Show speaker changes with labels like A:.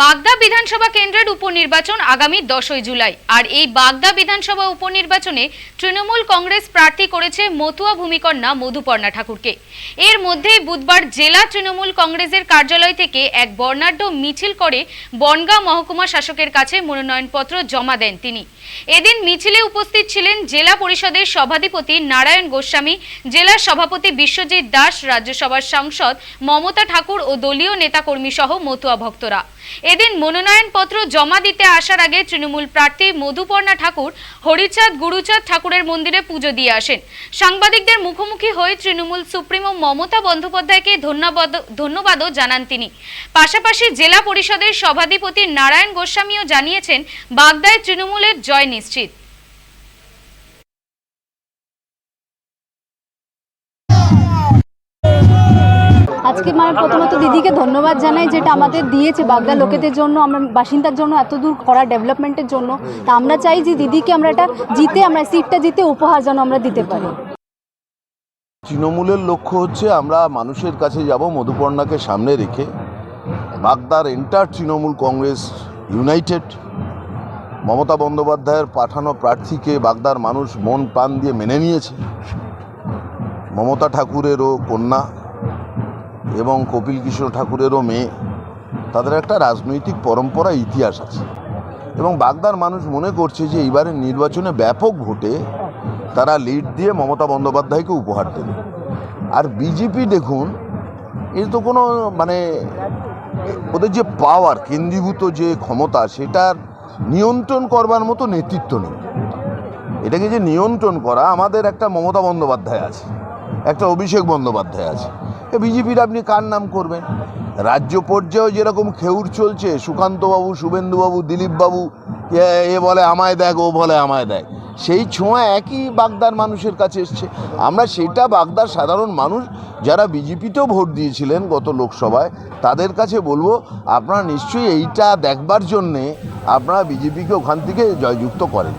A: বাগদা বিধানসভা কেন্দ্রের উপনির্বাচন আগামী দশই জুলাই। আর এই বাগদা বিধানসভা উপনির্বাচনে তৃণমূল কংগ্রেস প্রার্থী করেছে মতুয়া ভূমিকন্যা মধুপর্ণা ঠাকুরকে। এর মধ্যেই বুধবার জেলা তৃণমূল কংগ্রেসের কার্যালয় থেকে এক বর্ণাঢ্য মিছিল করে বনগাঁ মহকুমা শাসকের কাছে মনোনয়নপত্র জমা দেন তিনি। এদিন মিছিলে উপস্থিত ছিলেন জেলা পরিষদের সভাধিপতি নারায়ণ গোস্বামী, জেলা সভাপতি বিশ্বজিৎ দাস, রাজ্যসভার সাংসদ মমতা ঠাকুর ও দলীয় নেতাকর্মী সহ মতুয়া ভক্তরা। এদিন মনোনয়নপত্র জমা দিতে আসার আগে তৃণমূল প্রার্থী মধুপর্ণা ঠাকুর, হরিচাঁদ গুরুচাঁদ ঠাকুরের মন্দিরে পুজো দিয়ে আসেন। সাংবাদিকদের মুখোমুখি হয়ে তৃণমূল সুপ্রিমো মমতা বন্দ্যোপাধ্যায়কে ধন্যবাদ ধন্যবাদও জানান তিনি। পাশাপাশি জেলা পরিষদের সভাধিপতি নারায়ণ গোস্বামীও জানিয়েছেন, বাগদায় তৃণমূলের জয় নিশ্চিত।
B: আজকে মানে প্রথমত দিদিকে ধন্যবাদ জানাই যেটা আমাদের দিয়েছে বাগদা লোকেদের জন্য, আমরা বাসিন্দার জন্য এত দূর করা ডেভেলপমেন্টের জন্য। তা আমরা চাই যে দিদিকে আমরা এটা জিতে, আমরা সিটটা জিতে উপহার যেন আমরা দিতে পারি।
C: তৃণমূলের লক্ষ্য হচ্ছে আমরা মানুষের কাছে যাব মধুপর্ণাকে সামনে রেখে। বাগদার enter Trinamool Congress united, Mamata বন্দ্যোপাধ্যায়ের পাঠানো প্রার্থীকে বাগদার মানুষ মন প্রাণ দিয়ে মেনে নিয়েছে। মমতা ঠাকুরেরও কন্যা। এবং কপিল কিশোর ঠাকুরেরও মেয়ে, তাদের একটা রাজনৈতিক পরম্পরা, ইতিহাস আছে। এবং বাগদার মানুষ মনে করছে যে এইবারের নির্বাচনে ব্যাপক ভোটে তারা লিড দিয়ে মমতা বন্দ্যোপাধ্যায়কে উপহার দেবে। আর বিজেপি দেখুন, এর তো কোনো মানে ওদের যে পাওয়ার কেন্দ্রীভূত যে ক্ষমতা, সেটার নিয়ন্ত্রণ করবার মতো নেতৃত্ব নেই। এটাকে যে নিয়ন্ত্রণ করা, আমাদের একটা মমতা বন্দ্যোপাধ্যায় আছে। একটা অভিষেক বন্দ্যোপাধ্যায় আছে। বিজেপির আপনি কার নাম করবেন? রাজ্য পর্যায়েও যেরকম খেউর চলছে, সুকান্তবাবু, শুভেন্দুবাবু, দিলীপবাবু, এ এ বলে আমায় দেখ, ও বলে আমায় দেখ, সেই ছোঁয়া একই বাগদার মানুষের কাছে এসছে। আমরা সেটা বাগদার সাধারণ মানুষ যারা বিজেপিতেও ভোট দিয়েছিলেন গত লোকসভায়, তাদের কাছে বলব, আপনারা নিশ্চয়ই এইটা দেখবার জন্যে আপনারা বিজেপিকে ওখান থেকে জয়যুক্ত করেন।